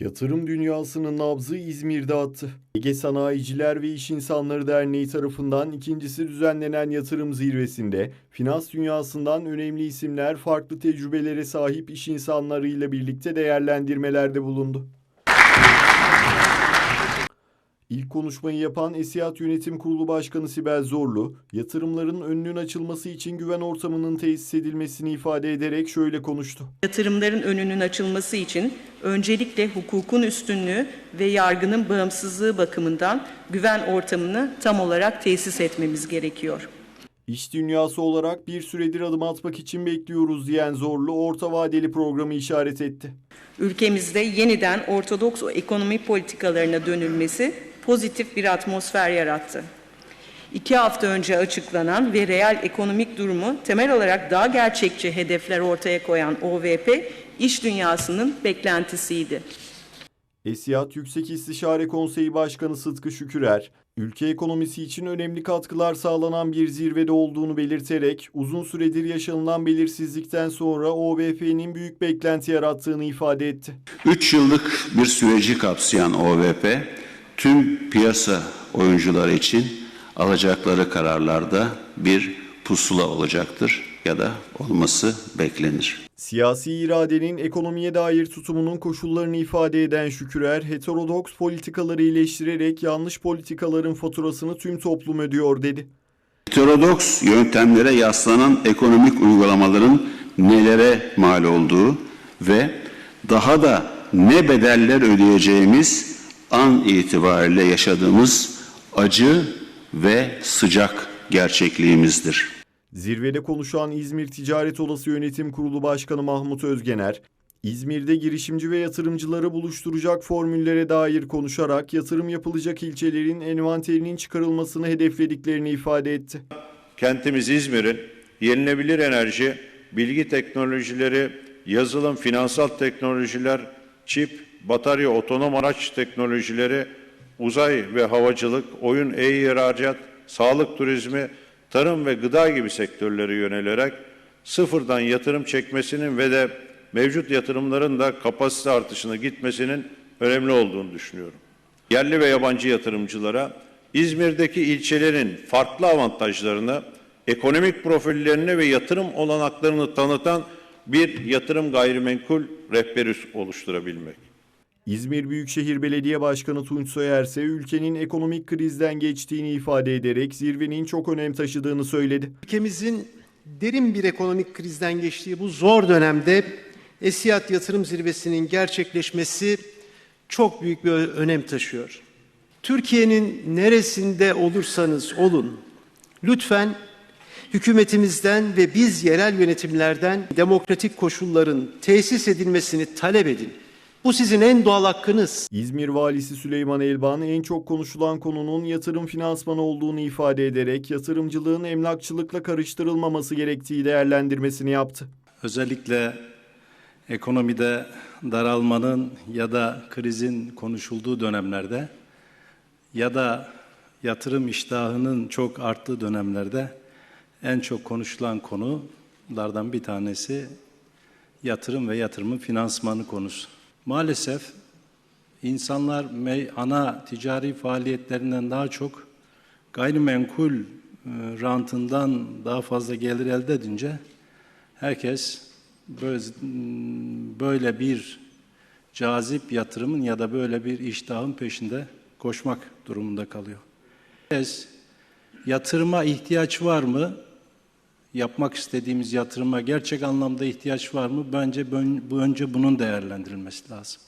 Yatırım dünyasının nabzı İzmir'de attı. Ege Sanayiciler ve İş İnsanları Derneği tarafından ikincisi düzenlenen yatırım zirvesinde finans dünyasından önemli isimler farklı tecrübelere sahip iş insanlarıyla birlikte değerlendirmelerde bulundu. İlk konuşmayı yapan Esiyat Yönetim Kurulu Başkanı Sibel Zorlu, yatırımların önünün açılması için güven ortamının tesis edilmesini ifade ederek şöyle konuştu. Yatırımların önünün açılması için öncelikle hukukun üstünlüğü ve yargının bağımsızlığı bakımından güven ortamını tam olarak tesis etmemiz gerekiyor. İş dünyası olarak bir süredir adım atmak için bekliyoruz diyen Zorlu orta vadeli programı işaret etti. Ülkemizde yeniden ortodoks ekonomi politikalarına dönülmesi pozitif bir atmosfer yarattı. İki hafta önce açıklanan ve reel ekonomik durumu temel olarak daha gerçekçi hedefler ortaya koyan OVP, iş dünyasının beklentisiydi. Esiyat Yüksek İstişare Konseyi Başkanı Sıtkı Şükürer, ülke ekonomisi için önemli katkılar sağlanan bir zirvede olduğunu belirterek uzun süredir yaşanılan belirsizlikten sonra OVP'nin büyük beklenti yarattığını ifade etti. 3 yıllık bir süreci kapsayan OVP, tüm piyasa oyuncuları için alacakları kararlarda bir pusula olacaktır ya da olması beklenir. Siyasi iradenin ekonomiye dair tutumunun koşullarını ifade eden Şükürer, heterodoks politikaları iyileştirerek yanlış politikaların faturasını tüm toplum ödüyor dedi. Heterodoks yöntemlere yaslanan ekonomik uygulamaların nelere mal olduğu ve daha da ne bedeller ödeyeceğimiz an itibariyle yaşadığımız acı ve sıcak gerçekliğimizdir. Zirvede konuşan İzmir Ticaret Odası Yönetim Kurulu Başkanı Mahmut Özgener, İzmir'de girişimci ve yatırımcıları buluşturacak formüllere dair konuşarak yatırım yapılacak ilçelerin envanterinin çıkarılmasını hedeflediklerini ifade etti. Kentimiz İzmir'in yenilebilir enerji, bilgi teknolojileri, yazılım, finansal teknolojiler, çip, batarya, otonom araç teknolojileri, uzay ve havacılık, oyun, e-ihracat, sağlık turizmi, tarım ve gıda gibi sektörlere yönelerek sıfırdan yatırım çekmesinin ve de mevcut yatırımların da kapasite artışına gitmesinin önemli olduğunu düşünüyorum. Yerli ve yabancı yatırımcılara İzmir'deki ilçelerin farklı avantajlarını, ekonomik profillerini ve yatırım olanaklarını tanıtan bir yatırım gayrimenkul rehberi oluşturabilmek. İzmir Büyükşehir Belediye Başkanı Tunç Soyer ise ülkenin ekonomik krizden geçtiğini ifade ederek zirvenin çok önem taşıdığını söyledi. Ülkemizin derin bir ekonomik krizden geçtiği bu zor dönemde Esiyat Yatırım Zirvesi'nin gerçekleşmesi çok büyük bir önem taşıyor. Türkiye'nin neresinde olursanız olun, lütfen hükümetimizden ve biz yerel yönetimlerden demokratik koşulların tesis edilmesini talep edin. Bu sizin en doğal hakkınız. İzmir Valisi Süleyman Elban en çok konuşulan konunun yatırım finansmanı olduğunu ifade ederek yatırımcılığın emlakçılıkla karıştırılmaması gerektiği değerlendirmesini yaptı. Özellikle ekonomide daralmanın ya da krizin konuşulduğu dönemlerde ya da yatırım iştahının çok arttığı dönemlerde en çok konuşulan konulardan bir tanesi yatırım ve yatırımın finansmanı konusu. Maalesef insanlar ana ticari faaliyetlerinden daha çok gayrimenkul e, rantından daha fazla gelir elde edince herkes böyle bir cazip yatırımın ya da böyle bir iştahın peşinde koşmak durumunda kalıyor. Herkes yatırıma ihtiyaç var mı? Yapmak istediğimiz yatırıma gerçek anlamda ihtiyaç var mı? Bence bu önce bunun değerlendirilmesi lazım.